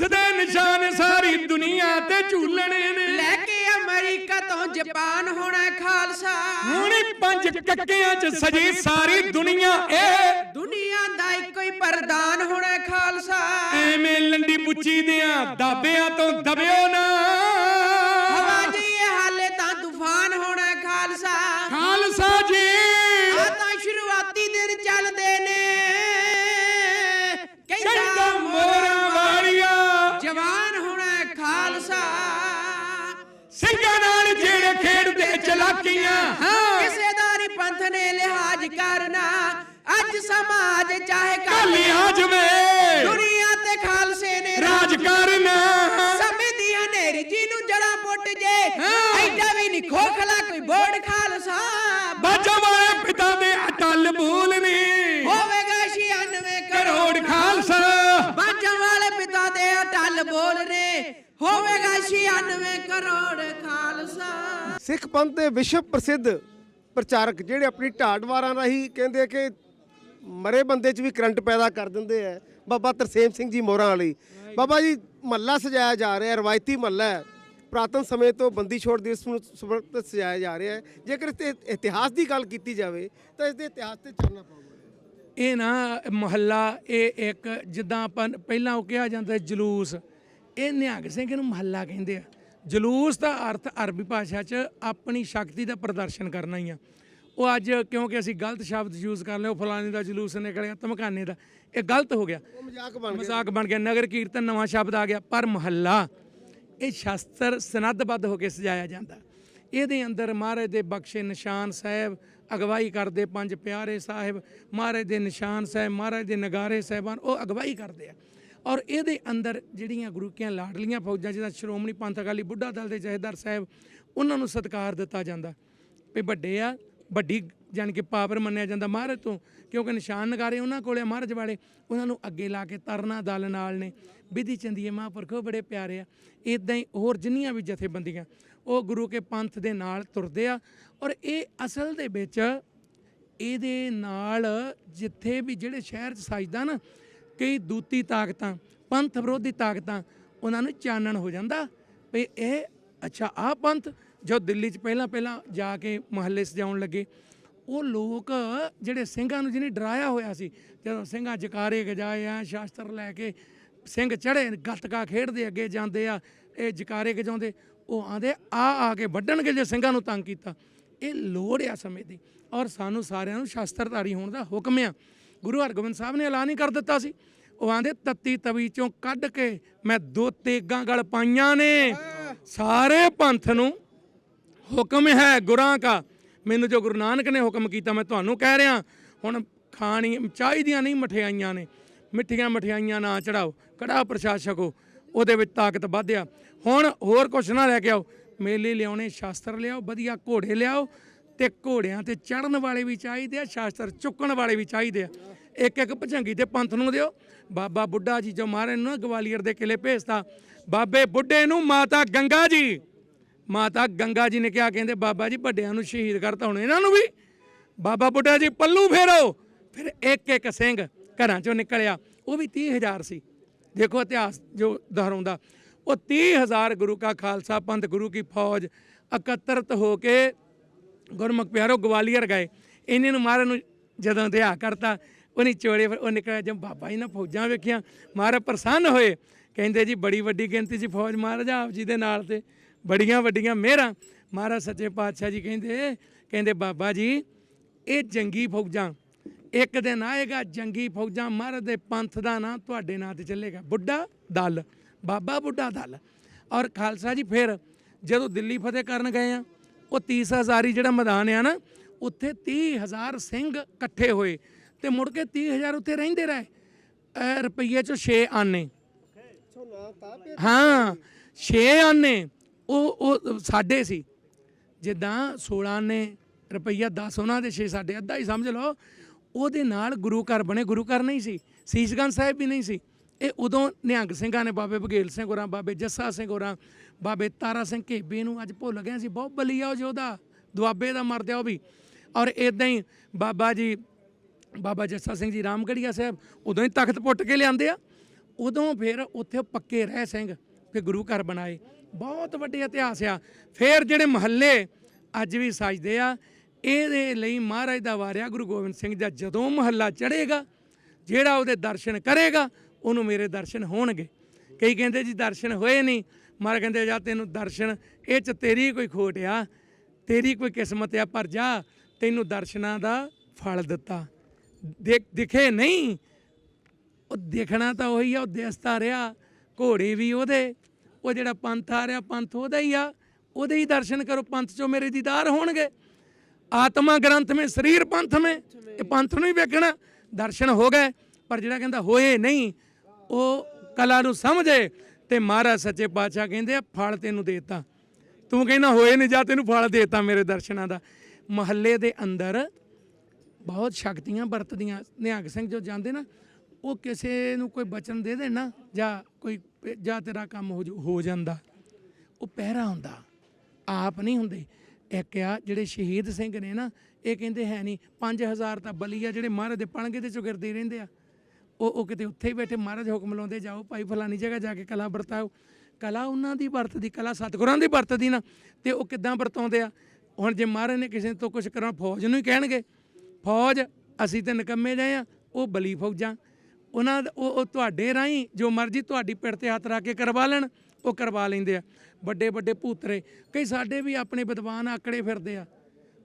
ਪੰਥ ਦੇ ਨਿਸ਼ਾਨ ਸਾਰੀ ਦੁਨੀਆ ਤੇ ਝੂਲਣੇ ਨੇ। ਲੈ ਕੇ ਅਮਰੀਕਾ ਤੋਂ ਜਾਪਾਨ ਹੋਣਾ ਖਾਲਸਾ। ਹੁਣ ਪੰਜ ਕੱਕਿਆਂ 'ਚ ਸਜੀ ਸਾਰੀ ਦੁਨੀਆ ਇਹ। ਦੁਨੀਆ ਦਾ ਇੱਕੋ ਹੀ ਪ੍ਰਧਾਨ ਹੋਣਾ ਖਾਲਸਾ। ਐਵੇਂ ਲੰਡੀ ਪੁੱਚੀ ਦਿਆਂ ਦਾਬਿਆਂ ਤੋਂ ਦਬਿਓ ਨਾ। ਜਿਹੜੇ ਖੇਡਦੇ ਚਲਾਕੀਆਂ। ਕਿਸੇ ਦਾ ਨੀ ਪੰਥ ਨੇ ਲਿਹਾਜ਼ ਕਰਨਾ। ਅੱਜ ਸਮਾਜ ਚਾਹੇ ਕਾਲੀ ਕਰ ਹਾਜਵੇ ਦੁਨੀਆ ਤੇ ਖਾਲਸੇ ਨੇ ਰਾਜ ਕਰਨਾ। ਸਮੇਂ ਦੀ ਹਨੇਰੀ ਜੀ ਨੂੰ ਜੜਾ ਪੁੱਟ ਜੇ। ਐਡਾ ਵੀ ਨਹੀਂ ਖੋਖਲਾ ਕੋਈ ਬੋੜ ਖਾਲਸਾ। ਬਾਜਾ ਵਾਲੇ ਪਿਤਾ ਦੇ ਅਟਲ ਬੂਲ ਨਹੀਂ ਹੋਵੇਗਾ 96 ਕਰੋੜ ਕਰੋੜ ਖਾਲਸਾ। ਬਾਜਾਂ ਵਾਲੇ ਪਿਤਾ ਦੇ ਅਟਲ ਬੋਲ ਨੇ। ਹੋਵੇਗਾ 96 ਕਰੋੜ ਖਾਲਸਾ। ਸਿੱਖ ਪੰਥ ਦੇ ਵਿਸ਼ਵ ਪ੍ਰਸਿੱਧ ਪ੍ਰਚਾਰਕ ਜਿਹੜੇ ਆਪਣੀ ਢਾਡਵਾਰਾਂ ਰਾਹੀਂ ਕਹਿੰਦੇ ਕਿ ਮਰੇ ਬੰਦੇ 'ਚ ਵੀ ਕਰੰਟ ਪੈਦਾ ਕਰ ਦਿੰਦੇ ਆ, ਬਾਬਾ ਤਰਸੇਮ ਸਿੰਘ ਜੀ ਮੋਹਰਾਂ ਵਾਲੀ। ਬਾਬਾ ਜੀ, ਮਹੱਲਾ ਸਜਾਇਆ ਜਾ ਰਿਹਾ, ਰਵਾਇਤੀ ਮਹੱਲਾ ਹੈ। ਪ੍ਰਾਤਨ ਸਮੇਂ ਤੋਂ ਬੰਦੀ ਛੋੜ ਦਿਵਸ ਨੂੰ ਸਮਰਪਿਤ ਸਜਾਇਆ ਜਾ ਰਿਹਾ ਹੈ। ਜੇਕਰ ਇਸ 'ਤੇ ਇਤਿਹਾਸ ਦੀ ਗੱਲ ਕੀਤੀ ਜਾਵੇ, ਤਾਂ ਇਸ ਦੇ ਇਤਿਹਾਸ ਤੇ ਚੱਲਣਾ ਪਊਗਾ। ਇਹ ਨਾ, ਮਹੱਲਾ, ਇਹ ਇੱਕ ਜਿੱਦਾਂ ਆਪਾਂ ਪਹਿਲਾਂ ਉਹ ਕਿਹਾ ਜਾਂਦਾ ਜਲੂਸ। ਇਹ ਨਿਹੰਗ ਸਿੰਘ ਨੂੰ ਮਹੱਲਾ ਕਹਿੰਦੇ ਆ। ਜਲੂਸ ਦਾ ਅਰਥ ਅਰਬੀ ਭਾਸ਼ਾ 'ਚ ਆਪਣੀ ਸ਼ਕਤੀ ਦਾ ਪ੍ਰਦਰਸ਼ਨ ਕਰਨਾ ਹੀ ਆ। ਉਹ ਅੱਜ ਕਿਉਂਕਿ ਅਸੀਂ ਗਲਤ ਸ਼ਬਦ ਯੂਜ਼ ਕਰ ਲਿਆ ਉਹ ਫਲਾਣੇ ਦਾ ਜਲੂਸ ਨਿਕਲਿਆ ਧਮਕਾਨੇ ਦਾ। ਇਹ ਗਲਤ ਹੋ ਗਿਆ। ਮਜ਼ਾਕ ਬਣ ਗਿਆ। ਮਜ਼ਾਕ ਬਣ ਗਿਆ। ਨਗਰ ਕੀਰਤਨ ਨਵਾਂ ਸ਼ਬਦ ਆ ਗਿਆ ਪਰ ਮਹੱਲਾ ਇਹ ਸ਼ਾਸਤਰ ਸਨੱਧਬੱਧ ਹੋ ਕੇ ਸਜਾਇਆ ਜਾਂਦਾ। ਇਹਦੇ ਅੰਦਰ ਮਹਾਰਾਜ ਦੇ ਬਖਸ਼ੇ ਨਿਸ਼ਾਨ ਸਾਹਿਬ ਅਗਵਾਈ ਕਰਦੇ ਪੰਜ ਪਿਆਰੇ ਸਾਹਿਬ ਮਹਾਰਾਜ ਦੇ ਨਿਸ਼ਾਨ ਸਾਹਿਬ ਮਹਾਰਾਜ ਦੇ ਨਗਾਰੇ ਸਾਹਿਬਾਨ ਉਹ ਅਗਵਾਈ ਕਰਦੇ ਆ। ਔਰ ਇਹਦੇ ਅੰਦਰ ਜਿਹੜੀਆਂ ਗੁਰੂ ਕੀਆਂ ਲਾਡਲੀਆਂ ਫੌਜਾਂ, ਜਿਹਦਾ ਸ਼੍ਰੋਮਣੀ ਪੰਥ ਅਕਾਲੀ ਬੁੱਢਾ ਦਲ ਦੇ ਜਥੇਦਾਰ ਸਾਹਿਬ, ਉਹਨਾਂ ਨੂੰ ਸਤਿਕਾਰ ਦਿੱਤਾ ਜਾਂਦਾ। ਵੀ ਵੱਡੇ ਆ, ਵੱਡੀ ਜਾਣੀ ਕਿ ਪਾਵਰ ਮੰਨਿਆ ਜਾਂਦਾ ਮਹਾਰਾਜ ਤੋਂ, ਕਿਉਂਕਿ ਨਿਸ਼ਾਨ ਨਗਾਰੇ ਉਹਨਾਂ ਕੋਲੇ ਆ, ਮਹਾਰਾਜ ਵਾਲੇ, ਉਹਨਾਂ ਨੂੰ ਅੱਗੇ ਲਾ ਕੇ ਤਰਨਾ ਦਲ ਨਾਲ ਨੇ। ਵਿਧੀ ਚੰਦੀਏ ਮਹਾਂਪੁਰਖੋ ਬੜੇ ਪਿਆਰੇ ਆ। ਇਦਾਂ ਹੀ ਹੋਰ ਜਿੰਨੀਆਂ ਵੀ ਜਥੇਬੰਦੀਆਂ, ਉਹ ਗੁਰੂ ਕੇ ਪੰਥ ਦੇ ਨਾਲ ਤੁਰਦੇ ਆ। ਔਰ ਇਹ ਅਸਲ ਦੇ ਵਿੱਚ ਇਹਦੇ ਨਾਲ ਜਿੱਥੇ ਵੀ ਜਿਹੜੇ ਸ਼ਹਿਰ 'ਚ ਸਜਦਾ ਨਾ ਕਈ ਦੂਤੀ ਤਾਕਤਾਂ, ਪੰਥ ਵਿਰੋਧੀ ਤਾਕਤਾਂ ਉਹਨਾਂ ਨੂੰ ਚਾਨਣ ਹੋ ਜਾਂਦਾ ਵੀ ਇਹ ਅੱਛਾ, ਆਹ ਪੰਥ ਜੋ ਦਿੱਲੀ 'ਚ ਪਹਿਲਾਂ ਪਹਿਲਾਂ ਜਾ ਕੇ ਮਹੱਲੇ ਸਜਾਉਣ ਲੱਗੇ। ਉਹ ਲੋਕ ਜਿਹੜੇ ਸਿੰਘਾਂ ਨੂੰ ਜਿਹਨੇ ਡਰਾਇਆ ਹੋਇਆ ਸੀ, ਜਦੋਂ ਸਿੰਘਾਂ ਜਕਾਰੇ ਗਜਾਏ ਆ, ਸ਼ਾਸਤਰ ਲੈ ਕੇ ਸਿੰਘ ਚੜੇ ਗੱਤਕਾ ਖੇਡਦੇ, ਅੱਗੇ ਜਾਂਦੇ ਆ, ਇਹ ਜਕਾਰੇ ਗਜਾਉਂਦੇ ਉਹ ਆਂਦੇ ਆ ਆ ਕੇ ਵੱਢਣਗੇ ਜੇ ਸਿੰਘਾਂ ਨੂੰ ਤੰਗ ਕੀਤਾ। ਇਹ ਲੋੜ ਆ ਸਮੇਂ ਦੀ ਔਰ ਸਾਨੂੰ ਸਾਰਿਆਂ ਨੂੰ ਸ਼ਾਸਤਰਧਾਰੀ ਹੋਣ ਦਾ ਹੁਕਮ ਆ। ਗੁਰੂ ਹਰਗੋਬਿੰਦ ਸਾਹਿਬ ਨੇ ਐਲਾਨ ਹੀ ਕਰ ਦਿੱਤਾ ਸੀ। ਉਹ ਆਂਦੇ ਤੱਤੀ ਤਵੀ ਚੋਂ ਕੱਢ ਕੇ ਮੈਂ ਦੋ ਤੇਗਾਂ ਗਲ ਪਾਈਆਂ ਨੇ। ਸਾਰੇ ਪੰਥ ਨੂੰ ਹੁਕਮ ਹੈ ਗੁਰਾਂ ਕਾ। ਮੈਨੂੰ ਜੋ ਗੁਰੂ ਨਾਨਕ ਨੇ ਹੁਕਮ ਕੀਤਾ, ਮੈਂ ਤੁਹਾਨੂੰ ਕਹਿ ਰਿਹਾ। ਹੁਣ ਖਾਣੀ ਚਾਹੀਦੀਆਂ ਨਹੀਂ, ਮਠਿਆਈਆਂ ਨੇ। ਮਿੱਠੀਆਂ ਮਠਿਆਈਆਂ ਨਾ ਚੜਾਓ, ਕੜਾ ਪ੍ਰਸ਼ਾਦ ਛਕੋ ਉਹਦੇ ਵਿੱਚ ਤਾਕਤ ਵਧਿਆ ਹੁਣ ਹੋਰ ਕੁਛ ਨਾ ਲੈ ਕੇ ਆਓ। ਮੇਲੇ ਲਿਆਉਣੇ, ਸ਼ਾਸਤਰ ਲਿਆਓ, ਵਧੀਆ ਘੋੜੇ ਲਿਆਓ। ਤੇ ਘੋੜਿਆਂ ਤੇ ਚੜਨ ਵਾਲੇ ਵੀ ਚਾਹੀਦੇ ਆ, ਸ਼ਾਸਤਰ ਚੁੱਕਣ ਵਾਲੇ ਵੀ ਚਾਹੀਦੇ ਆ। ਇੱਕ ਇੱਕ ਭਜੰਗੀ ਤੇ ਪੰਥ ਨੂੰ ਦਿਓ। ਬਾਬਾ ਬੁੱਢਾ ਜੀ ਜੋ ਮਹਾਰਾਜ ਨੂੰ ਨਾ ਗਵਾਲੀਅਰ ਦੇ ਕਿਲੇ ਭੇਜਤਾ, ਬਾਬੇ ਬੁੱਢੇ ਨੂੰ ਮਾਤਾ ਗੰਗਾ ਜੀ। ਮਾਤਾ ਗੰਗਾ ਜੀ ਨੇ ਕਿਹਾ, ਕਹਿੰਦੇ ਬਾਬਾ ਜੀ ਵੱਡਿਆਂ ਨੂੰ ਸ਼ਹੀਦ ਕਰਤਾ ਹੁਣ ਇਹਨਾਂ ਨੂੰ ਵੀ। ਬਾਬਾ ਬੁੱਢਾ ਜੀ ਪੱਲੂ ਫੇਰੋ। ਫਿਰ ਇੱਕ ਇੱਕ ਸਿੰਘ ਘਰਾਂ ਚੋਂ ਨਿਕਲਿਆ। ਉਹ ਵੀ 30000 ਸੀ। ਦੇਖੋ ਇਤਿਹਾਸ ਜੋ ਦੁਹਰਾਉਂਦਾ, ਉਹ 30000 ਗੁਰੂ ਕਾ ਖਾਲਸਾ ਪੰਥ, ਗੁਰੂ ਕੀ ਫੌਜ ਇਕੱਤਰਤ ਹੋ ਕੇ ਗੁਰਮੁਖ ਪਿਆਰੋ, ਗਵਾਲੀਅਰ ਗਏ। ਇਹਨੇ ਨੂੰ ਮਹਾਰਾਜ ਨੂੰ ਜਦੋਂ ਦਿਹਾ ਕਰਤਾ, ਉਹਨੇ ਚੋੜੇ ਫਿਰ ਉਹ ਨਿਕਲਿਆ, ਜਦ ਬਾਬਾ ਜੀ ਨੇ ਫੌਜਾਂ ਵੇਖੀਆਂ, ਮਹਾਰਾਜ ਪ੍ਰਸੰਨ ਹੋਏ। ਕਹਿੰਦੇ ਜੀ, ਬੜੀ ਵੱਡੀ ਗਿਣਤੀ 'ਚ ਫੌਜ ਮਹਾਰਾਜ ਆਪ ਜੀ ਦੇ ਨਾਲ ਤੇ, ਬੜੀਆਂ ਵੱਡੀਆਂ ਮਿਹਰਾਂ। ਮਹਾਰਾਜ ਸੱਚੇ ਪਾਤਸ਼ਾਹ ਜੀ ਕਹਿੰਦੇ ਕਹਿੰਦੇ ਬਾਬਾ ਜੀ, ਇਹ ਜੰਗੀ ਫੌਜਾਂ, ਇੱਕ ਦਿਨ ਆਏਗਾ, ਜੰਗੀ ਫੌਜਾਂ, ਮਹਾਰਾਜ ਦੇ ਪੰਥ ਦਾ ਨਾਂ ਤੁਹਾਡੇ ਨਾਂ ਤੇ ਚੱਲੇਗਾ। ਬੁੱਢਾ ਦਲ, ਬਾਬਾ ਬੁੱਢਾ ਦਲ। ਔਰ ਖਾਲਸਾ ਜੀ ਫਿਰ ਜਦੋਂ ਦਿੱਲੀ ਫਤਿਹ ਕਰਨ ਗਏ ਆ ਉਹ 30 ਹੀ ਜਿਹੜਾ ਮੈਦਾਨ ਆ ਨਾ, ਉੱਥੇ 30000 ਸਿੰਘ ਇਕੱਠੇ ਹੋਏ ਤੇ ਮੁੜ ਕੇ 30000 ਉੱਥੇ ਰਹਿੰਦੇ ਰਹੇ। ਰੁਪਈਏ ਚੋਂ 6 ਆਨੇ। ਹਾਂ 6 ਆਨੇ। ਉਹ ਉਹ ਸਾਡੇ ਸੀ। ਜਿੱਦਾਂ 16 ਆਨੇ, ਰੁਪਈਆ 10 ਉਹਨਾਂ ਦੇ 6 ਸਾਡੇ, ਅੱਧਾ ਹੀ ਸਮਝ ਲਓ। ਉਹਦੇ ਨਾਲ ਗੁਰੂ ਘਰ ਬਣੇ, ਗੁਰੂ ਘਰ ਨਹੀਂ ਸੀ। ਸੀਸਗੰਜ ਸਾਹਿਬ ਵੀ ਨਹੀਂ ਸੀ। ਇਹ ਉਦੋਂ ਨਿਹੰਗ ਸਿੰਘਾਂ ਨੇ ਬਾਬੇ ਬਘੇਲ ਸਿੰਘ ਹੋਰਾਂ, ਬਾਬੇ ਜੱਸਾ ਸਿੰਘ ਹੋਰਾਂ, ਬਾਬੇ ਤਾਰਾ ਸਿੰਘ ਘੇਬੇ ਨੂੰ ਅੱਜ ਭੁੱਲ ਗਏ ਸੀ ਬਹੁਤ ਬਲੀਆ ਉਹ ਯੋਧਾ ਦੁਆਬੇ ਦਾ ਮਰਦਿਆ ਉਹ ਵੀ। ਔਰ ਇਦਾਂ ਹੀ ਬਾਬਾ ਜੀ, ਬਾਬਾ ਜੱਸਾ ਸਿੰਘ ਜੀ ਰਾਮਗੜੀਆ ਸਾਹਿਬ ਉਦੋਂ ਹੀ ਤਖਤ ਪੁੱਟ ਕੇ ਲਿਆਂਦੇ ਆ। ਉਦੋਂ ਫਿਰ ਉੱਥੇ ਪੱਕੇ ਰਹਿ ਸਿੰਘ ਫਿਰ ਗੁਰੂ ਘਰ ਬਣਾਏ। ਬਹੁਤ ਵੱਡੇ ਇਤਿਹਾਸ ਆ। ਫਿਰ ਜਿਹੜੇ ਮਹੱਲੇ ਅੱਜ ਵੀ ਸਜਦੇ ਆ, ਇਹਦੇ ਲਈ ਮਹਾਰਾਜ ਦਾ ਵਾਰਿਆ ਗੁਰੂ ਗੋਬਿੰਦ ਸਿੰਘ ਦਾ ਜਦੋਂ ਮਹੱਲਾ ਚੜ੍ਹੇਗਾ, ਜਿਹੜਾ ਉਹਦੇ ਦਰਸ਼ਨ ਕਰੇਗਾ ਉਹਨੂੰ ਮੇਰੇ ਦਰਸ਼ਨ ਹੋਣਗੇ। ਕਈ ਕਹਿੰਦੇ ਜੀ ਦਰਸ਼ਨ ਹੋਏ ਨਹੀਂ। ਮਹਾਰਾਜ ਕਹਿੰਦੇ ਜਾ ਤੈਨੂੰ ਦਰਸ਼ਨ, ਇਹ ਚ ਤੇਰੀ ਕੋਈ ਖੋਟ ਆ, ਤੇਰੀ ਕੋਈ ਕਿਸਮਤ ਆ, ਪਰ ਜਾ ਤੈਨੂੰ ਦਰਸ਼ਨਾਂ ਦਾ ਫਲ ਦਿੱਤਾ। ਦੇਖ, ਦਿਖੇ ਨਹੀਂ। ਉਹ ਦੇਖਣਾ ਤਾਂ ਉਹੀ ਆ, ਉਹ ਦਿਸਦਾ ਰਿਹਾ, ਘੋੜੇ ਵੀ ਉਹਦੇ, ਉਹ ਜਿਹੜਾ ਪੰਥ ਆ ਰਿਹਾ, ਪੰਥ ਉਹਦਾ ਹੀ ਆ। ਉਹਦੇ ਹੀ ਦਰਸ਼ਨ ਕਰੋ, ਪੰਥ ਚੋਂ ਮੇਰੇ ਦੀਦਾਰ ਹੋਣਗੇ। ਆਤਮਾ ਗ੍ਰੰਥ ਮੇ, ਸਰੀਰ ਪੰਥ ਮੇ, ਇਹ ਪੰਥ ਨੂੰ ਹੀ ਵੇਖਣਾ। ਦਰਸ਼ਨ ਹੋ ਗਏ, ਪਰ ਜਿਹੜਾ ਕਹਿੰਦਾ ਹੋਏ ਨਹੀਂ ਉਹ ਕਲਾ ਨੂੰ ਸਮਝੇ ਤੇ ਮਹਾਰਾਜ ਸੱਚੇ ਪਾਤਸ਼ਾਹ ਕਹਿੰਦੇ ਆ, ਫਲ ਤੈਨੂੰ ਦੇਤਾ। ਤੂੰ ਕਹਿੰਦਾ, ਹੋਏ ਨਹੀਂ ਜਾ, ਤੈਨੂੰ ਫਲ ਦੇਤਾ ਮੇਰੇ ਦਰਸ਼ਨਾਂ ਦਾ। ਮਹੱਲੇ ਦੇ ਅੰਦਰ ਬਹੁਤ ਸ਼ਕਤੀਆਂ ਵਰਤਦੀਆਂ। ਨਿਹੰਗ ਸਿੰਘ ਜੋ ਜਾਂਦੇ ਨਾ, ਉਹ ਕਿਸੇ ਨੂੰ ਕੋਈ ਬਚਨ ਦੇ ਦੇਣਾ ਜਾਂ ਕੋਈ ਜਾਂ ਤੇਰਾ ਕੰਮ ਹੋ ਜਾਊ- ਹੋ ਜਾਂਦਾ। ਉਹ ਪਹਿਰਾ ਹੁੰਦਾ। ਆਪ ਨਹੀਂ ਹੁੰਦੇ। ਇੱਕ ਆ ਜਿਹੜੇ ਸ਼ਹੀਦ ਸਿੰਘ ਨੇ ਨਾ, ਇਹ ਕਹਿੰਦੇ ਹੈ ਨਹੀਂ 5000 ਤਾਂ ਬਲੀ ਆ ਜਿਹੜੇ ਮਹਾਰਾਜ ਦੇ ਪਣਗੇ ਤੇ ਚੁਗਿਰਦੇ ਰਹਿੰਦੇ ਆ। ਉਹ ਉਹ ਕਿਤੇ ਉੱਥੇ ਹੀ ਬੈਠੇ, ਮਹਾਰਾਜ ਹੁਕਮ ਲਾਉਂਦੇ ਜਾਓ, ਭਾਈ ਫਲਾਨੀ ਜਗ੍ਹਾ ਜਾ ਕੇ ਕਲਾ ਵਰਤਾਓ। ਕਲਾ ਉਹਨਾਂ ਦੀ ਵਰਤਦੀ, ਕਲਾ ਸਤਿਗੁਰਾਂ ਦੀ ਵਰਤਦੀ ਨਾ, ਤੇ ਉਹ ਕਿੱਦਾਂ ਵਰਤਾਉਂਦੇ ਆ? ਹੁਣ ਜੇ ਮਹਾਰਾਜ ਨੇ ਕਿਸੇ ਤੋਂ ਕੁਝ ਕਰਾਂ, ਫੌਜ ਨੂੰ ਹੀ ਕਹਿਣਗੇ। ਫੌਜ, ਅਸੀਂ ਤੇ ਨਿਕੰਮੇ ਰਹੇ ਆ, ਉਹ ਬਲੀ ਫੌਜਾਂ। ਉਹਨਾਂ ਉਹ ਉਹ ਤੁਹਾਡੇ ਰਾਹੀਂ, ਜੋ ਮਰਜ਼ੀ ਤੁਹਾਡੀ ਪਿੱਠ ਤੇ ਹੱਥ ਰੱਖ ਕੇ ਕਰਵਾ ਲੈਣ, ਉਹ ਕਰਵਾ ਲੈਂਦੇ ਆ। ਵੱਡੇ ਵੱਡੇ ਭੂਤਰੇ, ਕਈ ਸਾਡੇ ਵੀ ਆਪਣੇ ਵਿਦਵਾਨ ਆਕੜੇ ਫਿਰਦੇ ਆ।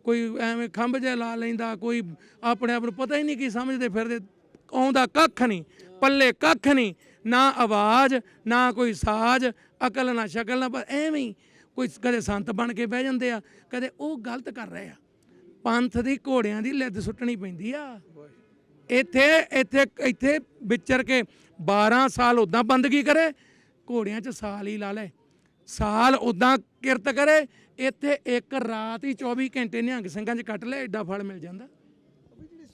ਕੋਈ ਐਵੇਂ ਖੰਭ ਜਿਹਾ ਲਾ ਲੈਂਦਾ, ਕੋਈ ਆਪਣੇ ਆਪ ਨੂੰ ਪਤਾ ਹੀ ਨਹੀਂ ਕੀ ਸਮਝਦੇ ਫਿਰਦੇ। ਆਉਂਦਾ ਕੱਖ ਨਹੀਂ, ਪੱਲੇ ਕੱਖ ਨਹੀਂ, ਨਾ ਆਵਾਜ਼, ਨਾ ਕੋਈ ਸਾਜ਼, ਅਕਲ ਨਾ ਸ਼ਕਲ ਨਾ ਪਰ ਐਵੇਂ ਹੀ ਕੋਈ ਕਦੇ ਸੰਤ ਬਣ ਕੇ ਬਹਿ ਜਾਂਦੇ ਆ, ਕਦੇ ਉਹ ਗਲਤ ਕਰ ਰਹੇ ਆ। ਪੰਥ ਦੀ ਘੋੜਿਆਂ ਦੀ ਲਿੱਦ ਸੁੱਟਣੀ ਪੈਂਦੀ ਆ। ਇੱਥੇ ਇੱਥੇ ਇੱਥੇ ਵਿਚਰ ਕੇ 12 ਸਾਲ ਉਦਾਂ ਬੰਦਗੀ ਕਰੇ, ਘੋੜਿਆਂ 'ਚ ਸਾਲ ਹੀ ਲਾ ਲੈ। ਸਾਲ ਉਦਾਂ ਕਿਰਤ ਕਰੇ, ਇੱਥੇ ਇੱਕ ਰਾਤ ਹੀ 24 ਘੰਟੇ ਨਿਹੰਗ ਸਿੰਘਾਂ 'ਚ ਕੱਟ ਲੈ ਐਡਾ ਫਲ ਮਿਲ ਜਾਂਦਾ।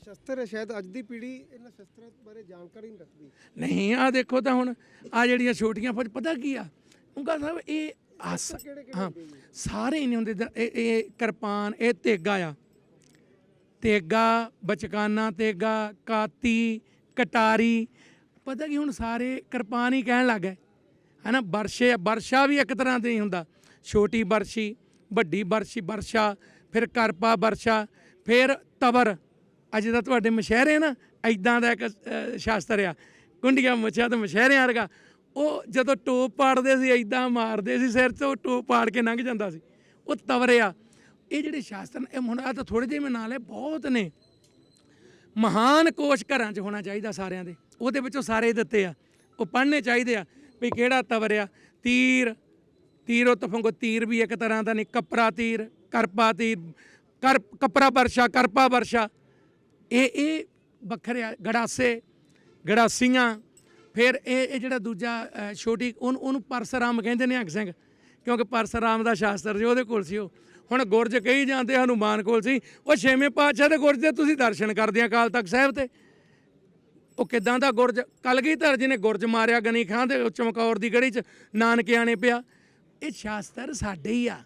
ਸ਼ਸਤਰ ਹੈ ਸ਼ਾਇਦ ਅੱਜ ਦੀ ਪੀੜ੍ਹੀ ਇਹਨਾਂ ਸ਼ਸਤਰਾਂ ਬਾਰੇ ਜਾਣਕਾਰੀ ਨਹੀਂ ਰੱਖਦੀ। ਨਹੀਂ ਆ ਦੇਖੋ ਤਾਂ ਹੁਣ ਆ ਜਿਹੜੀਆਂ ਛੋਟੀਆਂ ਫੌਜ ਪਤਾ ਕੀ ਆ? ਉਂਗਾ ਸਾਹਿਬ ਇਹ ਆਸ ਹਾਂ ਸਾਰੇ ਹੀ ਨਹੀਂ ਹੁੰਦੇ ਇਹ ਇਹ ਕਿਰਪਾਨ ਇਹ ਤੇਗਾ ਆ। ਤੇਗਾ ਬਚਕਾਨਾ ਤੇਗਾ ਕਾਤੀ ਕਟਾਰੀ। ਪਤਾ ਕੀ ਹੁਣ ਸਾਰੇ ਕਿਰਪਾਨ ਹੀ ਕਹਿਣ ਲੱਗ ਗਏ। ਹਨਾ ਵਰਸ਼ੇ ਵਰਸ਼ਾ ਵੀ ਇੱਕ ਤਰ੍ਹਾਂ ਦੇ ਹੀ ਹੁੰਦਾ। ਛੋਟੀ ਵਰਸ਼ੀ ਵੱਡੀ ਵਰਸ਼ੀ ਵਰਸ਼ਾ ਫਿਰ ਕਰਪਾ ਵਰਸ਼ਾ ਫਿਰ ਤਵਰ। ਅੱਜ ਦਾ ਤੁਹਾਡੇ ਮਸ਼ਹਿਰੇ ਨਾ ਐਦਾਂ ਦਾ ਇੱਕ ਅਹ, ਸ਼ਾਸਤਰ ਆ। ਕੁੰਡੀਆਂ ਮੁੱਛਾਂ ਤੇ ਮਸ਼ਹਿਰਿਆਂ ਵਰਗਾ। ਉਹ ਜਦੋਂ ਟੋਪ ਪਾੜਦੇ ਸੀ ਐਦਾਂ ਮਾਰਦੇ ਸੀ ਸਿਰ ਤੋਂ ਟੋਪ ਪਾੜ ਕੇ ਲੰਘ ਜਾਂਦਾ ਸੀ। ਉਹ ਤਵਰਿਆ ਇਹ ਜਿਹੜੇ ਸ਼ਾਸਤਰ ਨੇ, ਇਹ ਹੁਣ ਆ ਤਾਂ ਥੋੜੇ ਜਿਹੇ ਮੈਂ ਨਾਲ ਹੈ ਬਹੁਤ ਨੇ। ਮਹਾਨ ਕੋਸ਼ ਘਰਾਂ 'ਚ ਹੋਣਾ ਚਾਹੀਦਾ ਸਾਰਿਆਂ ਦੇ। ਉਹਦੇ ਵਿੱਚੋਂ ਸਾਰੇ ਦਿੱਤੇ ਆ। ਉਹ ਪੜ੍ਹਨੇ ਚਾਹੀਦੇ ਆ ਵੀ ਕਿਹੜਾ ਤਵਰਿਆ ਤੀਰ ਤੀਰੋ ਤਫੰਗੋ ਤੀਰ ਵੀ ਇੱਕ ਤਰ੍ਹਾਂ ਦਾ ਨਹੀਂ ਕਪਰਾ ਤੀਰ ਕਰਪਾ ਤੀਰ ਕਰ ਕਪਰਾ ਵਰਸ਼ਾ ਕਰਪਾ ਵਰਸ਼ਾ। ਇਹ ਇਹ ਵੱਖਰਿਆ ਗੜਾਸੇ ਗੜਾਸੀਆਂ ਫਿਰ ਇਹ ਇਹ ਜਿਹੜਾ ਦੂਜਾ ਅ, ਛੋਟੀ ਉਹਨੂੰ ਉਹਨੂੰ ਪਰਸਰਾਮ ਕਹਿੰਦੇ ਨੇ ਹੰਗ ਸਿੰਘ ਕਿਉਂਕਿ ਪਰਸਰਾਮ ਦਾ ਸ਼ਾਸਤਰ ਜੀ ਉਹਦੇ ਕੋਲ ਸੀ ਉਹ। ਹੁਣ ਗੁਰਜ ਕਹੀ ਜਾਂਦੇ ਹਨੂਮਾਨ ਕੋਲ ਸੀ ਉਹ ਛੇਵੇਂ ਪਾਤਸ਼ਾਹ ਦੇ ਗੁਰਜ ਦੇ ਤੁਸੀਂ ਦਰਸ਼ਨ ਕਰਦੇ ਆ ਅਕਾਲ ਤਖਤ ਸਾਹਿਬ ਤੇ। ਉਹ ਕਿਦਾਂ ਦਾ ਗੁਰਜ ਕਲਗੀਧਰ ਜੀ ਨੇ ਗੁਰਜ ਮਾਰਿਆ ਗਨੀ ਖਾਂ ਦੇ ਚਮਕੌਰ ਦੀ ਗੜੀ ਚ ਨਾਨਕਿਆਂ ਨੇ ਪਿਆ। ਇਹ ਸ਼ਾਸਤਰ ਸਾਡੇ ਹੀ ਆ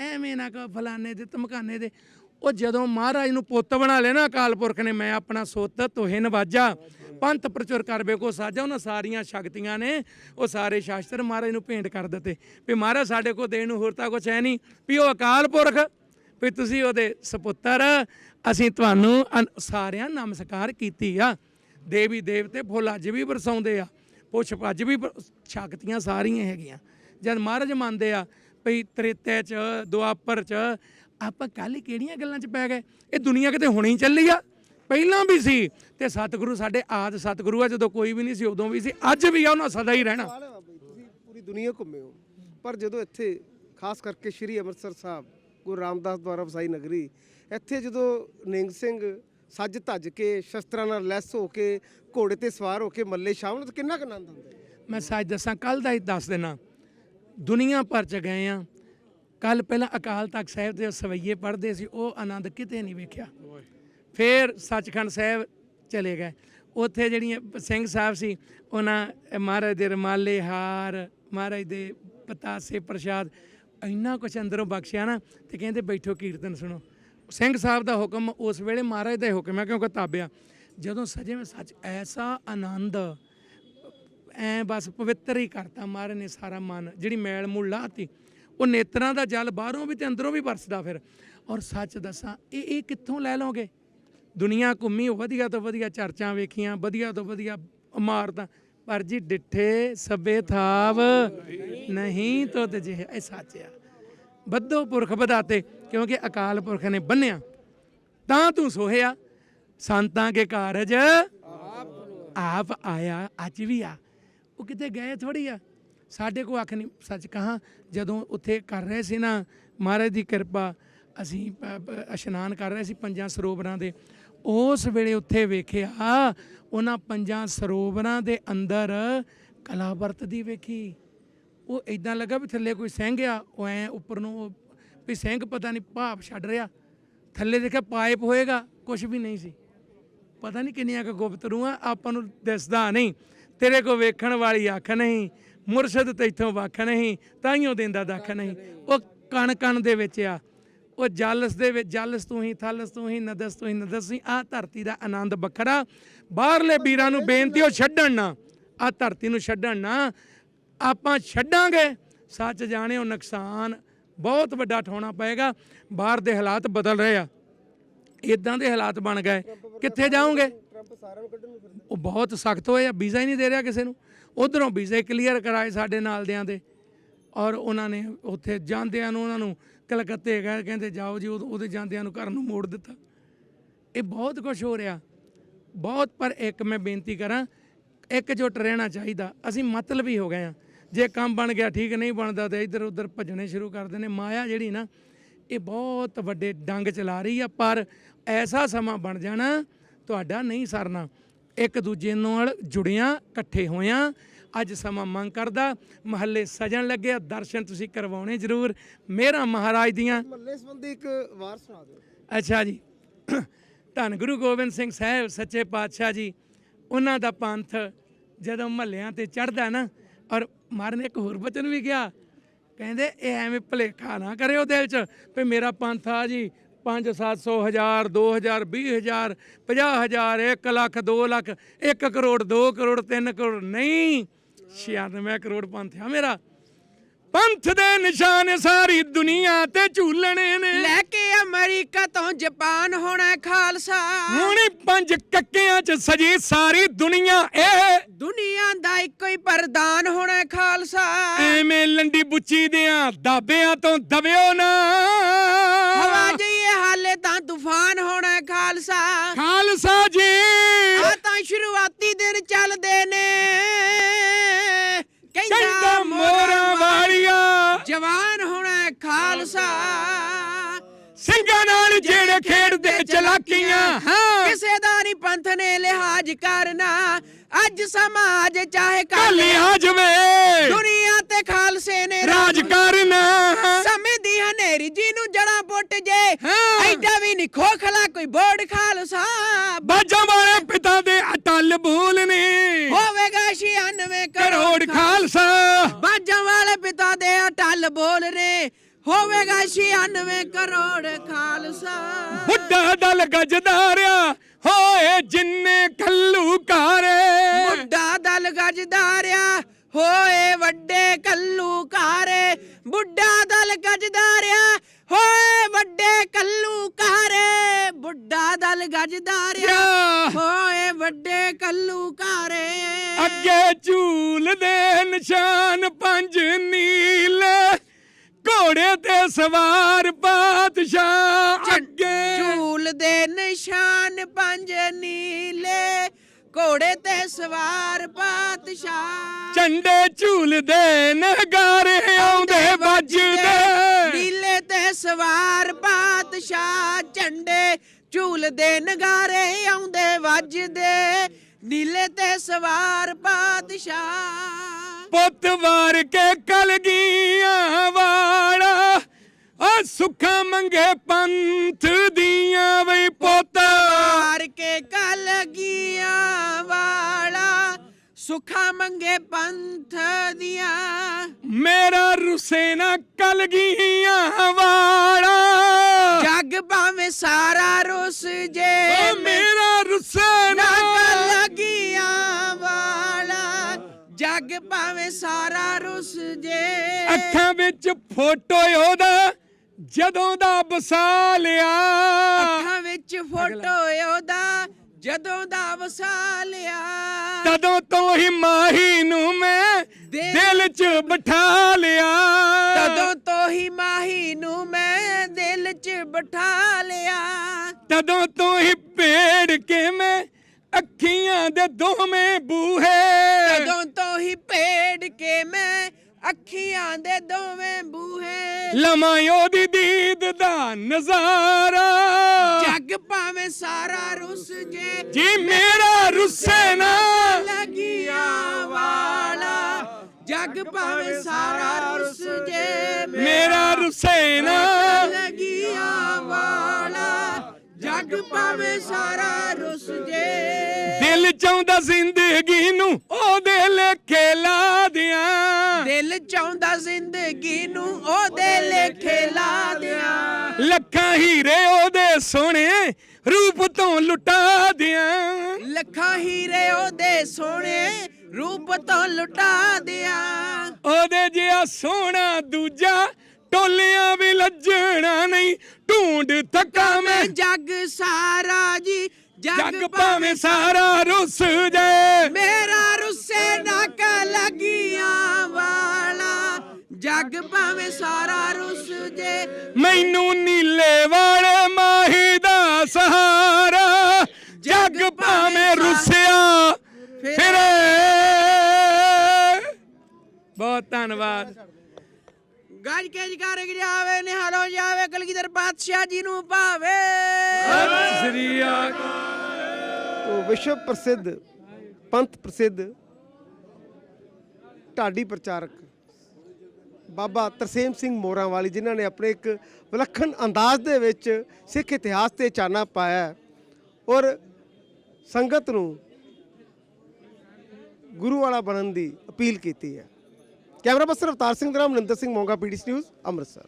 ਐਵੇਂ ਨਾ ਕਹੋ ਫਲਾਣੇ ਦੇ ਧਮਕਾਨੇ ਦੇ। ਉਹ ਜਦੋਂ ਮਹਾਰਾਜ ਨੂੰ ਪੁੱਤ ਬਣਾ ਲਿਆ ਨਾ ਅਕਾਲ ਪੁਰਖ ਨੇ, ਮੈਂ ਆਪਣਾ ਸੁੱਤ ਤੋਹੇ ਨਵਾਜਾ, ਪੰਥ ਪ੍ਰਚੁਰ ਕਰਵੇ ਕੋ ਸਾਜਾ, ਉਹਨਾਂ ਸਾਰੀਆਂ ਸ਼ਕਤੀਆਂ ਨੇ, ਉਹ ਸਾਰੇ ਸ਼ਾਸਤਰ ਮਹਾਰਾਜ ਨੂੰ ਭੇਂਟ ਕਰ ਦਿੱਤੇ। ਵੀ ਮਹਾਰਾਜ ਸਾਡੇ ਕੋ ਦੇਣ ਨੂੰ ਹੋਰ ਤਾਂ ਕੁਛ ਹੈ ਨਹੀਂ, ਵੀ ਉਹ ਅਕਾਲ ਪੁਰਖ, ਵੀ ਤੁਸੀਂ ਉਹਦੇ ਸੁਪੁੱਤਰ, ਅਸੀਂ ਤੁਹਾਨੂੰ ਸਾਰਿਆਂ ਨਮਸਕਾਰ ਕੀਤੀ ਆ। ਦੇਵੀ ਦੇਵਤੇ ਫੁੱਲ ਅੱਜ ਵੀ ਬਰਸਾਉਂਦੇ ਆ, ਪੁੱਛ ਅੱਜ ਵੀ, ਸ਼ਕਤੀਆਂ ਸਾਰੀਆਂ ਹੈਗੀਆਂ। ਜਦ ਮਹਾਰਾਜ ਮੰਨਦੇ ਆ, ਭਈ ਤ੍ਰੇਤੇ ਚ, ਦੁਆਪਰ ਚ ਆਪਾਂ ਕੱਲ ਕਿਹੜੀਆਂ ਗੱਲਾਂ ਚ ਪੈ ਗਏ? ਇਹ ਦੁਨੀਆ ਕਿਤੇ ਹੁਣੇ ਹੀ ਚੱਲੀ ਆ। ਪਹਿਲਾਂ ਵੀ ਸੀ ਤੇ ਸਤਿਗੁਰੂ ਸਾਡੇ ਆਦ ਸਤਿਗੁਰੂ ਆ ਜਦੋਂ ਕੋਈ ਵੀ ਨਹੀਂ ਸੀ ਉਦੋਂ ਵੀ ਸੀ ਅੱਜ ਵੀ ਆ ਉਹਨਾਂ ਸਦਾ ਹੀ ਰਹਿਣਾ। ਸਵਾਲ ਹੈ ਬਾਬਾ ਜੀ ਤੁਸੀਂ ਪੂਰੀ ਦੁਨੀਆ ਘੁੰਮੇ ਹੋ ਪਰ ਜਦੋਂ ਇੱਥੇ ਖਾਸ ਕਰਕੇ ਸ੍ਰੀ ਅੰਮ੍ਰਿਤਸਰ ਸਾਹਿਬ ਗੁਰੂ ਰਾਮਦਾਸ ਦੁਆਰਾ ਵਸਾਈ ਨਗਰੀ ਇੱਥੇ ਜਦੋਂ ਨਿੰਗ ਸਿੰਘ ਸੱਜ ਧੱਜ ਕੇ ਸ਼ਸਤਰਾਂ ਨਾਲ ਲੈਸ ਹੋ ਕੇ ਘੋੜੇ ਤੇ ਸਵਾਰ ਹੋ ਕੇ ਮੱਲੇ ਸ਼ਾਮਲ ਤਾਂ ਕਿੰਨਾ ਕੁ ਆਨੰਦ ਆਉਂਦਾ ਹੈ? ਮੈਂ ਸੱਚ ਦੱਸਾਂ ਕੱਲ ਦਾ ਹੀ ਦੱਸ ਦੇਣਾ ਦੁਨੀਆ ਭਰ ਚ ਗਏ ਆ ਕੱਲ ਪਹਿਲਾਂ ਅਕਾਲ ਤਖਤ ਸਾਹਿਬ ਦੇ ਸਵਈਏ ਪੜ੍ਹਦੇ ਸੀ, ਉਹ ਆਨੰਦ ਕਿਤੇ ਨਹੀਂ ਵੇਖਿਆ। ਫਿਰ ਸੱਚਖੰਡ ਸਾਹਿਬ ਚਲੇ ਗਏ। ਉੱਥੇ ਜਿਹੜੀਆਂ ਸਿੰਘ ਸਾਹਿਬ ਸੀ, ਉਹਨਾਂ ਮਹਾਰਾਜ ਦੇ ਰਮਾਲੇ ਹਾਰ, ਮਹਾਰਾਜ ਦੇ ਪਤਾਸੇ ਪ੍ਰਸ਼ਾਦ, ਇੰਨਾ ਕੁਛ ਅੰਦਰੋਂ ਬਖਸ਼ਿਆ ਨਾ ਤੇ ਕਹਿੰਦੇ ਬੈਠੋ ਕੀਰਤਨ ਸੁਣੋ। ਸਿੰਘ ਸਾਹਿਬ ਦਾ ਹੁਕਮ ਉਸ ਵੇਲੇ ਮਹਾਰਾਜ ਦਾ ਹੀ ਹੁਕਮ ਹੈ ਕਿਉਂਕਿ ਤਾਬਿਆ। ਜਦੋਂ ਸਜੇ ਵਿੱਚ ਸੱਚ ਐਸਾ ਆਨੰਦ, ਐ ਬਸ ਪਵਿੱਤਰ ਹੀ ਕਰਤਾ, ਮਹਾਰਾਜ ਨੇ ਸਾਰਾ ਮਨ, ਜਿਹੜੀ ਮੈਲ ਮੂਲ ਲਾਤੀ ਉਹ ਨੇਤਰਾਂ ਦਾ ਜਲ ਬਾਹਰੋਂ ਵੀ ਤੇ ਅੰਦਰੋਂ ਵੀ ਵਰਸਦਾ ਫਿਰ। ਔਰ ਸੱਚ ਦੱਸਾਂ ਇਹ ਇਹ ਕਿੱਥੋਂ ਲੈ ਲਓਗੇ? ਦੁਨੀਆ ਘੁੰਮੀ ਵਧੀਆ ਤੋਂ ਵਧੀਆ ਚਰਚਾਂ ਵੇਖੀਆਂ ਵਧੀਆ ਤੋਂ ਵਧੀਆ ਇਮਾਰਤਾਂ ਪਰ ਜੀ ਡਿੱਠੇ ਸਭੇ ਥਾਵ ਨਹੀਂ ਤੋ ਜੇ ਇਹ ਸੱਚ ਆ। ਬੱਧੋ ਪੁਰਖ ਵਧਾਤੇ ਕਿਉਂਕਿ ਅਕਾਲ ਪੁਰਖ ਨੇ ਬੰਨਿਆ। ਤਾਂ ਤੂੰ ਸੋਹਿਆ ਸੰਤਾਂ ਕੇ ਕਾਰਜ ਆਪ ਆਇਆ ਅੱਜ ਵੀ ਆ। ਉਹ ਕਿਤੇ ਗਏ ਥੋੜੀ ਆ? ਸਾਡੇ ਕੋ ਅੱਖ ਨਹੀਂ। ਸੱਚ ਕਹਾ, ਜਦੋਂ ਉੱਥੇ ਕਰ ਰਹੇ ਸੀ ਨਾ, ਮਹਾਰਾਜ ਦੀ ਕਿਰਪਾ, ਅਸੀਂ ਪ- ਪ- ਇਸ਼ਨਾਨ ਕਰ ਰਹੇ ਸੀ ਪੰਜਾਂ ਸਰੋਵਰਾਂ ਦੇ। ਉਸ ਵੇਲੇ ਉੱਥੇ ਵੇਖਿਆ, ਉਹਨਾਂ ਪੰਜਾਂ ਸਰੋਵਰਾਂ ਦੇ ਅੰਦਰ ਕਲਾ ਵਰਤਦੀ ਵੇਖੀ। ਉਹ ਇਦਾਂ ਲੱਗਾ ਵੀ ਥੱਲੇ ਕੋਈ ਸਿੰਘ ਆ, ਉਹ ਐ ਉੱਪਰ ਨੂੰ, ਉਹ ਵੀ ਸਿੰਘ ਪਤਾ ਨਹੀਂ ਭਾਪ ਛੱਡ ਰਿਹਾ। ਥੱਲੇ ਦੇਖਿਆ ਪਾਈਪ ਹੋਏਗਾ ਕੁਝ ਵੀ ਨਹੀਂ ਸੀ। ਪਤਾ ਨਹੀਂ ਕਿੰਨੀਆਂ ਕੁ ਗੁਪਤ ਰੂਹਾਂ ਆਪਾਂ ਨੂੰ ਦਿਸਦਾ ਨਹੀਂ। ਤੇਰੇ ਕੋ ਵੇਖਣ ਵਾਲੀ ਅੱਖ ਨਹੀਂ। ਮੁਰਸ਼ਦ ਤੈਥੋਂ ਵੱਖ ਨਹੀਂ ਤਾਈਓ ਦਿੰਦਾ ਦੱਖ ਨਹੀਂ। ਉਹ ਕਣ ਕਣ ਦੇ ਵਿੱਚ ਆ। ਉਹ ਜਲਸ ਦੇ ਵਿੱਚ, ਜਲਸ ਤੂੰ ਹੀ, ਥਲਸ ਤੂੰ ਹੀ, ਨਦਸ ਤੂੰ ਹੀ, ਨਦਸ ਹੀ ਆ ਧਰਤੀ ਦਾ ਆਨੰਦ ਵੱਖਰਾ। ਬਾਹਰਲੇ ਵੀਰਾਂ ਨੂੰ ਬੇਨਤੀ, ਉਹ ਛੱਡਣ ਨਾ। ਆ ਧਰਤੀ ਨੂੰ ਛੱਡਣ ਨਾ। ਆਪਾਂ ਛੱਡਾਂਗੇ। ਸੱਚ ਜਾਣਿਓ, ਨੁਕਸਾਨ ਬਹੁਤ ਵੱਡਾ ਠਾਉਣਾ ਪਏਗਾ। ਬਾਹਰ ਦੇ ਹਾਲਾਤ ਬਦਲ ਰਹੇ ਆ। ਇਦਾਂ ਦੇ ਹਾਲਾਤ ਬਣ ਗਏ। ਕਿੱਥੇ ਜਾਓਗੇ? ਉਹ ਬਹੁਤ ਸਖਤ ਹੋਏ ਆ, ਵੀਜ਼ਾ ਹੀ ਨਹੀਂ ਦੇ ਰਿਹਾ ਕਿਸੇ ਨੂੰ। ਉਧਰੋਂ ਵੀਜ਼ੇ ਕਲੀਅਰ ਕਰਾਏ ਸਾਡੇ ਨਾਲ ਦਿਆਂ ਦੇ। ਔਰ ਉਹਨਾਂ ਨੇ ਉੱਥੇ ਜਾਂਦਿਆਂ ਨੂੰ ਉਹਨਾਂ ਨੂੰ ਕਲਕੱਤੇ ਗਏ, ਕਹਿੰਦੇ ਜਾਓ ਜੀ ਉਹਦੇ ਜਾਂਦਿਆਂ ਨੂੰ ਘਰ ਨੂੰ ਮੋੜ ਦਿੱਤਾ। ਇਹ ਬਹੁਤ ਕੁਝ ਹੋ ਰਿਹਾ। ਬਹੁਤ, ਪਰ ਇੱਕ ਮੈਂ ਬੇਨਤੀ ਕਰਾਂ, ਇਕਜੁੱਟ ਰਹਿਣਾ ਚਾਹੀਦਾ। ਅਸੀਂ ਮਤਲਬ ਹੀ ਹੋ ਗਏ ਆ ਜੇ ਕੰਮ ਬਣ ਗਿਆ, ਠੀਕ, ਨਹੀਂ ਬਣਦਾ ਤੇ ਇੱਧਰ ਉੱਧਰ ਭੱਜਣੇ ਸ਼ੁਰੂ ਕਰ ਦਿੰਦੇ। ਮਾਇਆ ਜਿਹੜੀ ਨਾ, ਇਹ ਬਹੁਤ ਵੱਡੇ ਡੰਗ ਚਲਾ ਰਹੀ ਆ, ਪਰ ਐਸਾ ਸਮਾਂ ਬਣ ਜਾਣਾ, ਤੁਹਾਡਾ ਨਹੀਂ ਸਰਨਾ। ਇੱਕ ਦੂਜੇ ਨਾਲ ਜੁੜਿਆਂ ਇਕੱਠੇ ਹੋਇਆਂ। ਅੱਜ ਸਮਾਂ ਮੰਗ ਕਰਦਾ ਮਹੱਲੇ ਸਜਣ ਲੱਗੇ ਆ ਦਰਸ਼ਨ ਤੁਸੀਂ ਕਰਵਾਉਣੇ ਜ਼ਰੂਰ। ਮੇਰਾ ਮਹਾਰਾਜ ਦੀਆਂ ਮੱਲੇ ਸੰਬੰਧੀ ਇੱਕ ਵਾਰ ਸੁਣਾ ਦਿਓ। ਅੱਛਾ ਜੀ। ਧੰਨ ਗੁਰੂ ਗੋਬਿੰਦ ਸਿੰਘ ਸਾਹਿਬ ਸੱਚੇ ਪਾਤਸ਼ਾਹ ਜੀ। ਉਹਨਾਂ ਦਾ ਪੰਥ ਜਦੋਂ ਮਹੱਲਿਆਂ ਤੇ ਚੜਦਾ ਨਾ ਔਰ ਮਾਰਨ ਇੱਕ ਹੋਰ ਬਚਨ ਵੀ ਗਿਆ। ਕਹਿੰਦੇ ਇਹ ਐਵੇਂ ਭਲੇਖਾ ਨਾ ਕਰਿਓ ਦਿਲ 'ਚ। ਵੀ ਮੇਰਾ ਪੰਥ ਆ ਜੀ 5 700 ਹਜ਼ਾਰ 2000 20000 50000 1 ਲੱਖ 2 ਲੱਖ 1 ਕਰੋੜ 2 ਕਰੋੜ 3 ਕਰੋੜ ਨਹੀਂ 96 ਕਰੋੜ ਪੰਥ ਆ ਮੇਰਾ। ਪੰਥ ਦੇ ਨਿਸ਼ਾਨ ਸਾਰੀ ਦੁਨੀਆ ਤੇ ਝੂਲਣੇ ਨੇ। ਲੈ ਕੇ ਅਮਰੀਕਾ ਤੋਂ ਜਾਪਾਨ ਹੋਣਾ ਖਾਲਸਾ। ਹੁਣ ਪੰਜ ਕੱਕਿਆਂ ਚ ਸਜੀ ਸਾਰੀ ਦੁਨੀਆ ਇਹ। ਦੁਨੀਆ ਦਾ ਇੱਕੋ ਹੀ ਪਰਦਾਨ ਹੋਣਾ ਖਾਲਸਾ। ਐਵੇਂ ਲੰਡੀ ਬੁੱਚੀ ਦਿਆਂ ਦਾਬਿਆਂ ਤੋਂ ਦਬਿਓ ਨਾ। ਹਵਾ ਹਾਲੇ ਤਾਂ ਤੂਫਾਨ ਹੋਣਾ ਖਾਲਸਾ। ਖਾਲਸਾ ਜੀ। ਆ ਤਾਂ ਸ਼ੁਰੂਆਤੀ ਦਿਨ ਚੱਲਦੇ ਨੇ। ਕਹਿੰਦਾ ਮੋਰਾਂ ਵਾਲੀਆ ਜਵਾਨ ਹੋਣਾ ਖਾਲਸਾ। ਸਿੰਘਾਂ ਨਾਲ ਜਿਹੜੇ ਖੇਡਦੇ ਚਲਾਕੀਆਂ ਹਾਂ। ਕਿਸੇ ਦਾ ਨਹੀਂ ਪੰਥ ਨੇ ਲਿਹਾਜ਼ ਕਰਨਾ। ਅੱਜ ਸਮਾਜ ਚਾਹੇ ਕਰ ਕਾਲਿਆ ਜਵੇ ਦੁਨੀਆ ਤੇ ਖਾਲਸੇ ਨੇ ਰਾਜ ਕਰਨਾ। ਸਮੇਂ ਦੀ ਹਨੇਰੀ ਜੀ ਨੂੰ ਜੜਾ ਪੁੱਟ। ਐਡਾ ਵੀ ਨਹੀਂ ਖੋਖਲਾ ਕੋਈ ਬੋੜ ਖਾਲਸਾ ਬਾਜਾਂ ਵਾਲੇ ਪਿਤਾ ਦੇ ਅਟਲ ਬੋਲ ਨੇ। ਹੋਵੇਗਾ 96 ਕਰੋੜ ਖਾਲਸਾ। ਬਾਜਾਂ ਵਾਲੇ ਪਿਤਾ ਦੇ ਅਟਲ ਬੋਲ ਰੇ ਹੋਵੇਗਾ 96 ਕਰੋੜ ਖਾਲਸਾ। ਬੁੱਢਾ ਦਲ ਗਜਦਾਰਿਆ ਹੋਏ ਜਿੰਨੇ ਕੱਲੂ ਕਾਰੇ ਬੁੱਢਾ ਦਲ ਗਜਦਾਰਿਆ ਹੋਏ ਵੱਡੇ ਕੱਲੂ ਕਾਰੇ ਬੁੱਢਾ ਦਲ ਗਜਦਾਰਿਆ ਹੋਏ ਵੱਡੇ ਕੱਲੂ ਕਾਰੇ ਬੁੱਢਾ ਦਲ ਗਜਦਾਰਿਆ ਹੋਏ ਵੱਡੇ ਕੱਲੂ ਕਾਰੇ ਅੱਗੇ ਝੂਲ ਦੇ ਨਿਸ਼ਾਨ ਪੰਜ ਨੀਲੇ ਘੋੜੇ ਤੇ ਸਵਾਰ ਪਾਤਸ਼ਾਹ ਅੱਗੇ ਝੂਲ ਦੇ ਨਿਸ਼ਾਨ ਪੰਜ ਨੀਲੇ ਘੋੜੇ ਤੇ ਸਵਾਰ ਪਾਤਸ਼ਾਹ ਝੰਡੇ ਝੂਲਦੇ ਨਗਾਰੇ ਆਉਂਦੇ ਵੱਜਦੇ। ਸਵਾਰ ਪਾਤਸ਼ਾਹ ਝੰਡੇ ਝੂਲਦੇ ਨਗਾਰੇ ਆਉਂਦੇ ਵੱਜਦੇ ਨੀਲੇ ਤੇ ਸਵਾਰ ਪਾਤਸ਼ਾਹ। ਪੁੱਤ ਵਾਰ ਕੇ ਕਲਗੀਆਂ ਵਾਲਾ ਆ ਸੁੱਖਾ ਮੰਗੇ ਪੰਥ ਦੀਆਂ ਵਈ ਪੁੱਤ। ਮਾਰ ਕੇ ਕਲ ਗੀਆਂ ਵਾਲਾ ਸੁਖਾ ਮੰਗੇ ਪੰਥ ਦੀਆਂ। ਮੇਰਾ ਰੁਸੇ ਨਾ ਕਲਗੀਆਂ ਵਾਲਾ ਜੱਗ ਭਾਵੇਂ ਸਾਰਾ ਰੁੱਸ ਜੇ। ਓ ਮੇਰਾ ਰੁਸੇ ਨਾ। ਨਗ ਲੱਗੀਆਂ ਵਾਲਾ। ਜੱਗ ਭਾਵੇਂ ਸਾਰਾ ਰੁੱਸ ਜੇ। ਅੱਖਾਂ ਵਿੱਚ ਫੋਟੋ ਉਹਦਾ ਜਦੋਂ ਦਾ ਵਸਾ ਲਿਆ। ਅੱਖਾਂ ਵਿੱਚ ਫੋਟੋ ਉਹਦਾ ਜਦੋਂ ਦਾ ਵਸਾ ਲਿਆ। ਤਦੋਂ ਤੋਂ ਹੀ ਮਾਹੀ ਨੂੰ ਮੈਂ ਦਿਲ- 'ਚ ਬਿਠਾ ਲਿਆ। ਤਦੋਂ ਤੋਂ ਹੀ ਮਾਹੀ ਨੂੰ ਮੈਂ ਦਿਲ 'ਚ ਬਿਠਾ ਲਿਆ। ਤਦੋਂ ਤੋਂ ਹੀ ਭੇੜ ਕੇ ਮੈਂ ਅੱਖੀਆਂ ਦੇ ਦੋਵੇਂ ਬੂਹੇ। ਤਦੋਂ ਤੋਂ ਹੀ ਭੇੜ ਕੇ ਮੈਂ ਅੱਖੀਆਂ ਦੇ ਦੋਵੇਂ ਬੂਹੇ। ਲਵਾਂ ਉਹਦੀ ਦੀਦ ਦਾ ਨਜ਼ਾਰਾ। ਜੱਗ ਭਾਵੇਂ ਸਾਰਾ ਰੁੱਸ ਜੇ। ਜੀ ਮੇਰਾ ਰੁੱਸੇ ਨਾ ਜੱਗ ਭਾਵੇਂ ਸਾਰਾ ਰੁੱਸ ਜੇ ਮੇਰਾ ਰੁੱਸੇ ਨਾ ਲੱਗੀਆਂ ਵਾਲਾ। ਜੱਗ ਭਾਵੇਂ ਸਾਰਾ ਰੁੱਸ ਜੇ। ਦਿਲ ਚਾਹੁੰਦਾ ਜ਼ਿੰਦਗੀ ਨੂੰ ਉਹਦੇ ਲੇਖੇ ਲਾ ਦਿਆਂ। ਦਿਲ ਚਾਹੁੰਦਾ ਜ਼ਿੰਦਗੀ ਨੂੰ ਉਹਦੇ ਲੇਖੇ ਲਾ ਦਿਆਂ। ਲੱਖਾਂ ਹੀਰੇ ਉਹਦੇ ਸੋਹਣੇ ਰੂਪ ਤੋਂ ਲੁਟਾ ਦਿਆਂ। ਲੱਖਾਂ ਹੀਰੇ ਉਹਦੇ ਸੋਹਣੇ ਰੂਪ ਤੋਂ ਲੁਟਾ ਦਿਆਂ। ਉਹਦੇ ਜਿਹਾ ਸੋਹਣਾ ਦੂਜਾ ਟੋਲਿਆਂ ਵੀ ਲੱਜਣਾ ਨਹੀਂ। ਢੂੰਡ ਥੱਕਾ ਮੈਂ। ਜੱਗ ਸਾਰਾ ਜੀ ਜੱਗ ਭਾਵੇਂ ਸਾਰਾ ਰੁੱਸ ਜੇ। ਮੇਰਾ ਰੁੱਸੇ ਨੱਕ ਲੱਗੀਆਂ ਵਾਲਾ। ਜੱਗ ਭਾਵੇਂ ਸਾਰਾ ਰੁੱਸ ਜੇ। ਮੈਨੂੰ ਨੀਲੇ ਵਾਲੇ ਮਾਹੀ ਦਾ ਸਹਾਰਾ। ਜੱਗ ਭਾਵੇਂ ਰੁੱਸਿਆ। ਬਹੁਤ ਧੰਨਵਾਦ। ਗੱਜ ਕੇ ਜਕਾਰੇ ਜਾਵੇ ਨਿਹਾਲੋ ਜਾਵੇ ਕਲਗੀਧਰ ਪਾਤਸ਼ਾਹ ਜੀ ਨੂੰ ਭਾਵੇ ਸਤਿ ਸ੍ਰੀ ਅਕਾਲ। ਉਹ ਵਿਸ਼ਵ ਪ੍ਰਸਿੱਧ ਪੰਥ ਪ੍ਰਸਿੱਧ ਢਾਡੀ ਪ੍ਰਚਾਰਕ ਬਾਬਾ ਤਰਸੇਮ ਸਿੰਘ ਮੋਰਾਂ ਵਾਲੀ ਜਿਨ੍ਹਾਂ ਨੇ ਆਪਣੇ ਇੱਕ ਵਿਲੱਖਣ ਅੰਦਾਜ਼ ਦੇ ਵਿੱਚ ਸਿੱਖ ਇਤਿਹਾਸ ਤੇ ਚਾਨਣਾ ਪਾਇਆ ਔਰ ਸੰਗਤ ਨੂੰ ਗੁਰੂ ਵਾਲਾ ਬਣਨ ਦੀ ਅਪੀਲ ਕੀਤੀ ਹੈ। ਕੈਮਰਾ ਪਰਸਨ ਅਵਤਾਰ ਸਿੰਘ ਦੇ ਨਾਲ ਮਨਿੰਦਰ ਸਿੰਘ ਮੋਂਗਾ ਪੀਡੀਸੀ ਨਿਊਜ਼ ਅੰਮ੍ਰਿਤਸਰ